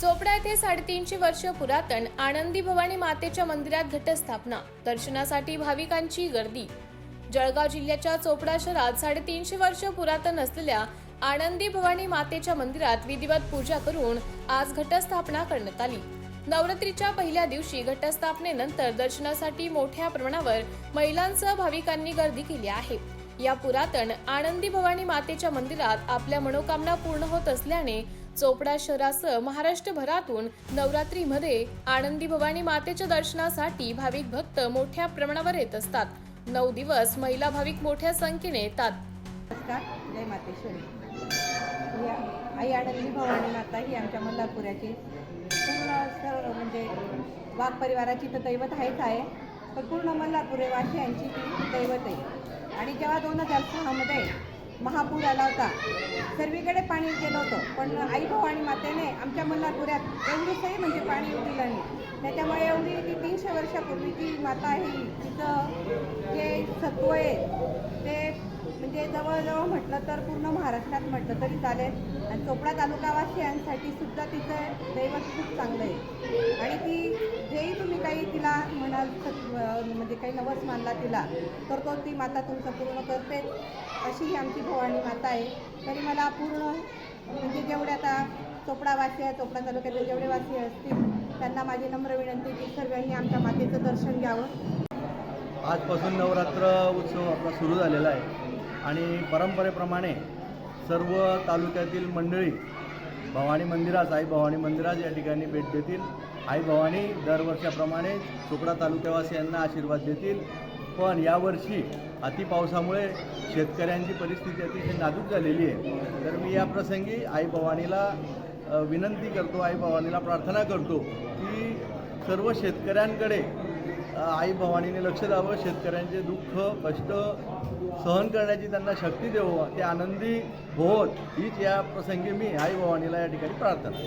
चोपडा येथे साडेतीनशे वर्ष पुरातन आनंदी भवानी मातेच्या मंदिरात घटस्थापना दर्शनासाठी भाविकांची गर्दी. जळगाव जिल्ह्याच्या चोपडा शहरात साडेतीनशे वर्ष पुरातन असलेल्या आनंदी भवानी मातेच्या मंदिरात विधिवत पूजा करून आज घटस्थापना करण्यात आली. नवरात्रीच्या पहिल्या दिवशी घटस्थापनेनंतर दर्शनासाठी मोठ्या प्रमाणावर महिलांसह भाविकांनी गर्दी केली आहे. या पुरातन आनंदी भवानी मातेच्या मंदिरात आपल्या मनोकामना पूर्ण होत असल्याने चोपडा शहरासह महाराष्ट्रभरातून नवरात्रीमध्ये आनंदी भवानी मातेच्या दर्शनासाठी भाविक भक्त मोठ्या प्रमाणावर येत असतात. नऊ दिवस महिला भाविक मोठ्या संख्येने येतात. जय मातेश्वरी. आई आनंदी भवानी माता ही आमच्या मल्हारपुराची पूर्ण म्हणजे वाघ परिवाराची तर दैवत आहेच आहे पण पूर्ण मल्हारपुरे वासियांची ती दैवत आहे. आणि जेव्हा दोन हजार सहामध्ये महापूर आला होता. सर्वीकडे पाणी गेलं होतं. पण आई भवानी मातेने आमच्या मल्हारपुरात एवढीचही म्हणजे पाणी दिलं नाही. त्याच्यामुळे एवढी ती तीनशे वर्षापूर्वीची माता आहे ही. तिचं जे सत्व आहे ते म्हणजे जवळजवळ म्हटलं तर पूर्ण महाराष्ट्रात म्हटलं तरी चालेल. आणि चोपडा तालुकावासियांसाठी सुद्धा तिचं दैवत खूप चांगलं आहे. आणि ती जेही तुम्ही काही तिला म्हणाल जे काही नवस मानला तिला तर तो ती माता तुमचं पूर्ण करते. अशी ही आमची भवानी माता आहे. तरी मला पूर्ण म्हणजे जेवढे आता चोपडावासी आहे चोपडा तालुक्यातले जेवढे वासी असतील त्यांना माझी नम्र विनंती की सर्वांनी आमच्या मातेचं दर्शन घ्यावं. आजपासून नवरात्र उत्सव आपला सुरू झालेला आहे. आणि परंपरेप्रमाणे सर्व तालुक्यातील मंडळी भवानी मंदिरास आई भवानी मंदिरास या ठिकाणी भेट देतील. आई भवानी दरवर्षाप्रमाणे चोपडा तालुक्यावासियांना आशीर्वाद देतील. पण यावर्षी अतिपावसामुळे शेतकऱ्यांची परिस्थिती अतिशय नाजूक झालेली आहे. तर मी या प्रसंगी आई भवानीला विनंती करतो आई भवानीला प्रार्थना करतो की सर्व शेतकऱ्यांकडे आई भवानीने लक्ष द्यावं शेतकऱ्यांचे दुःख कष्ट सहन करण्याची त्यांना शक्ती देवं ते आनंदी होत. हीच या प्रसंगी मी आई भवानीला या ठिकाणी प्रार्थना